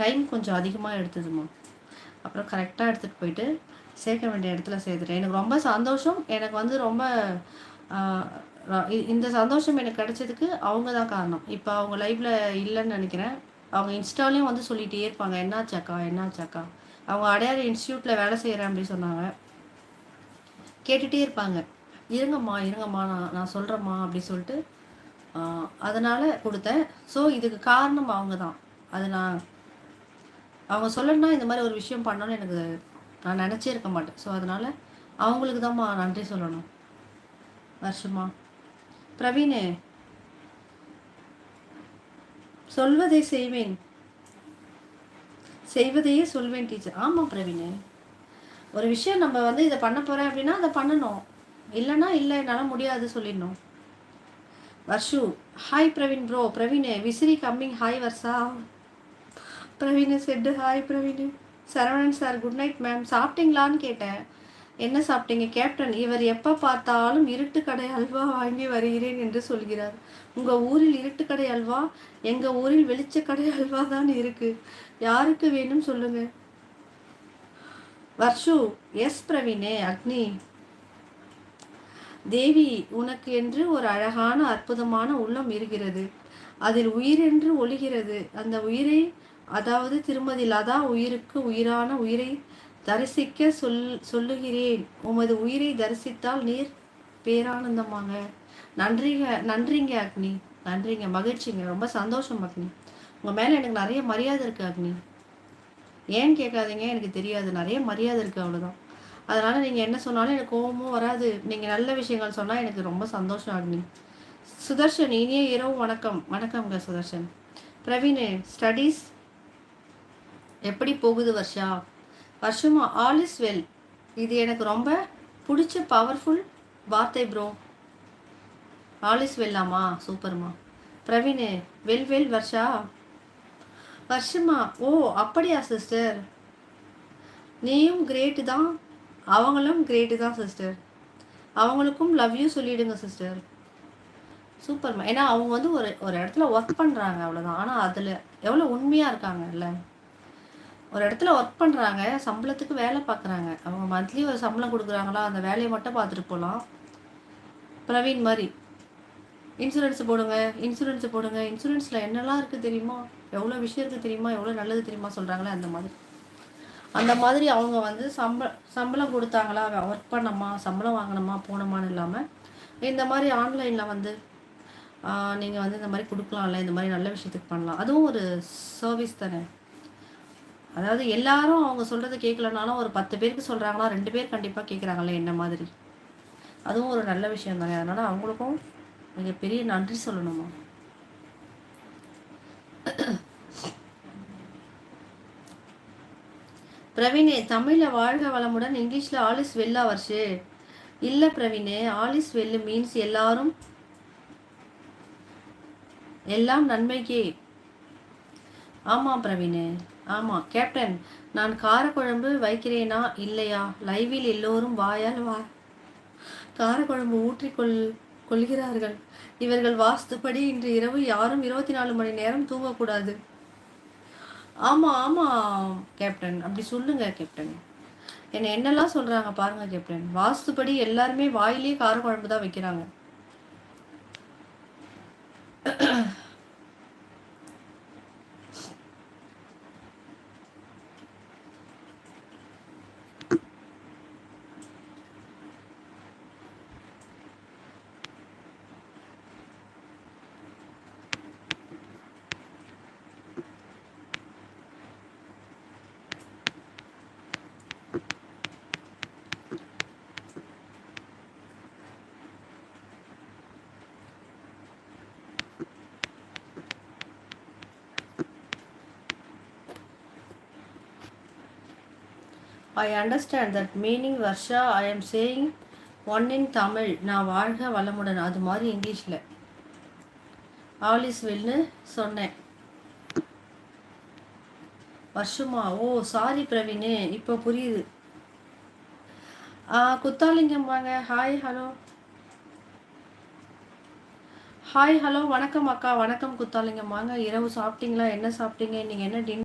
Time கொஞ்சம் அதிகமாக எடுத்ததுமா அப்புறம் கரெக்டாக எடுத்துகிட்டு போயிட்டு சேர்க்க வேண்டிய இடத்துல சேர்த்துட்டேன். எனக்கு ரொம்ப சந்தோஷம். எனக்கு வந்து ரொம்ப இந்த சந்தோஷம் எனக்கு கிடைச்சதுக்கு அவங்க தான் காரணம். இப்போ அவங்க லைஃப்பில் இல்லைன்னு நினைக்கிறேன். அவங்க இன்ஸ்டாலையும் வந்து சொல்லிகிட்டே இருப்பாங்க என்னாச்சாக்கா என்னாச்சாக்கா அவங்க அடையாறு இன்ஸ்டியூட்டில் வேலை செய்கிறேன் அப்படின்னு சொன்னாங்க. கேட்டுகிட்டே இருப்பாங்க. இருங்கம்மா இருங்கம்மா நான் நான் சொல்கிறேம்மா அப்படி சொல்லிட்டு அதனால் கொடுத்தேன். ஸோ இதுக்கு காரணம் அவங்க தான். அது நான் அவங்க சொல்லணும்னா இந்த மாதிரி ஒரு விஷயம் பண்ணணும்னு எனக்கு நான் நினச்சே இருக்க மாட்டேன். ஸோ அதனால் அவங்களுக்கு தான்மா நன்றி சொல்லணும். வருஷமா. பிரவீனு சொல்வதை செய்வேன். செய்வதையே சொல்வேன் டீச்சர் ஆமாம் பிரவீனு. ஒரு விஷயம் நம்ம வந்து இதை பண்ண போகிறேன் அப்படின்னா அதை பண்ணணும். இல்லைன்னா இல்லை என்னால் முடியாது சொல்லிடணும். வர்ஷு ஹாய் பிரவீன் ப்ரோ பிரவீனே விசிறி coming hi Varsha. Praveen set hi Praveen. Saravanan sir good night ma'am சாப்பிட்டீங்களான்னு கேட்டேன். என்ன சாப்பிட்டீங்க? கேப்டன் இவர் எப்போ பார்த்தாலும் இருட்டு கடை அல்வா வாங்கி வருகிறேன் என்று சொல்கிறார். உங்கள் ஊரில் இருட்டு கடை அல்வா? எங்கள் ஊரில் வெளிச்ச கடை அல்வா தான் இருக்கு. யாருக்கு வேணும் சொல்லுங்க. வர்ஷு எஸ் பிரவீனே அக்னி. தேவி உனக்கு என்று ஒரு அழகான அற்புதமான உள்ளம் இருக்கிறது. அதில் உயிரென்று ஒழிகிறது அந்த உயிரை அதாவது திருமதி லதா உயிருக்கு உயிரான உயிரை தரிசிக்க சொல் சொல்லுகிறேன். உமது உயிரை தரிசித்தால் நீர் பேரானந்தமாங்க நன்றிங்க நன்றிங்க அக்னி. நன்றிங்க மகிழ்ச்சிங்க. ரொம்ப சந்தோஷம் அக்னி. உங்கள் மேலே எனக்கு நிறைய மரியாதை இருக்குது அக்னி. ஏன்னு கேட்காதீங்க? எனக்கு தெரியாது. நிறைய மரியாதை இருக்குது அவ்வளோதான் அதனால் நீங்கள் என்ன சொன்னாலும் எனக்கு கோபமும் வராது. நீங்கள் நல்ல விஷயங்கள் சொன்னால் எனக்கு ரொம்ப சந்தோஷம் அக்னி. சுதர்ஷன் இனிய இரவு வணக்கம். வணக்கம்ங்க சுதர்ஷன். பிரவீன் ஸ்டடீஸ் எப்படி போகுது வர்ஷா? வருஷமா ஆல் இஸ் வெல் இது எனக்கு ரொம்ப பிடிச்ச பவர்ஃபுல் வார்த்தை ப்ரோ ஆல் இஸ் வெல்லாமா சூப்பர்மா. Praveen well well Varsha. வருஷமா ஓ அப்படியா சிஸ்டர் நீயும் கிரேட்டு தான். அவங்களும் கிரேட்டு தான் சிஸ்டர் அவங்களுக்கும் லவ் யூ சொல்லிவிடுங்க சிஸ்டர் சூப்பர்மா. ஏன்னா அவங்க வந்து ஒரு ஒரு இடத்துல ஒர்க் பண்ணுறாங்க அவ்வளோதான் ஆனால் அதில் எவ்வளோ உண்மையாக இருக்காங்கல்ல? ஒரு இடத்துல ஒர்க் பண்ணுறாங்க சம்பளத்துக்கு வேலை பார்க்குறாங்க அவங்க மந்த்லி ஒரு சம்பளம் கொடுக்குறாங்களா அந்த வேலையை மட்டும் பார்த்துட்டு போகலாம் பிரவீன் மாதிரி. இன்சூரன்ஸ் போடுங்க இன்சூரன்ஸ் போடுங்க. இன்சூரன்ஸில் என்னெல்லாம் இருக்குது தெரியுமா? எவ்வளோ விஷயம் இருக்குது தெரியுமா? எவ்வளோ நல்லது தெரியுமா சொல்கிறாங்களே அந்த மாதிரி. அந்த மாதிரி அவங்க வந்து சம்ப சம்பளம் கொடுத்தாங்களா? ஒர்க் பண்ணமா சம்பளம் வாங்கினோமா போனோமான்னு இல்லாமல் இந்த மாதிரி ஆன்லைனில் வந்து நீங்கள் வந்து இந்த மாதிரி கொடுக்கலாம்ல இந்த மாதிரி நல்ல விஷயத்துக்கு பண்ணலாம். அதுவும் ஒரு சர்வீஸ் தானே. அதாவது எல்லாரும் அவங்க சொல்கிறத கேட்கலனாலும் ஒரு பத்து பேருக்கு சொல்கிறாங்கன்னா ரெண்டு பேர் கண்டிப்பாக கேட்குறாங்களே என்ன மாதிரி? அதுவும் ஒரு நல்ல விஷயம் தானே. அதனால் அவங்களுக்கும் மிகப்பெரிய நன்றி சொல்லணுமா? பிரவீனே தமிழில் வாழ்க வளமுடன். இங்கிலீஷில் ஆலிஸ் வெல்லா வருஷு. இல்லை பிரவீனே ஆலிஸ் வெல்லு மீன்ஸ் எல்லாரும் எல்லாம் நன்மைக்கே. ஆமாம் பிரவீனே. ஆமாம் கேப்டன் நான் காரக்குழம்பு வைக்கிறேனா இல்லையா? லைவில் எல்லோரும் வாயால் வா. காரக்குழம்பு ஊற்றிக்கொள் கொள்கிறார்கள். இவர்கள் வாஸ்துப்படி இன்று இரவு யாரும் இருபத்தி நாலு மணி நேரம் தூங்கக்கூடாது. ஆமாம் ஆமாம் கேப்டன் அப்படி சொல்லுங்க கேப்டன். என்னை என்னெல்லாம் சொல்கிறாங்க பாருங்கள் கேப்டன். வாஸ்துப்படி எல்லாருமே வாயிலே காரக்குழம்பு தான் வைக்கிறாங்க. I understand that meaning Varsha I am saying one இன் தமிழ் நான் வாழ்க வளமுடன். அது மாதிரி இங்கிலீஷில் ஆல் இஸ் வெல்னு சொன்னேன். வருஷமா ஓ சாரி பிரவீனு. இப்போ புரியுது. குத்தாலிங்கம் வாங்க. ஹாய் ஹலோ ஹாய் ஹலோ வணக்கம் அக்கா. வணக்கம் குத்தாலிங்கம். வாங்க. இரவு சாப்பிட்டீங்களா? என்ன சாப்பிட்டீங்க? நீங்கள் என்ன டின்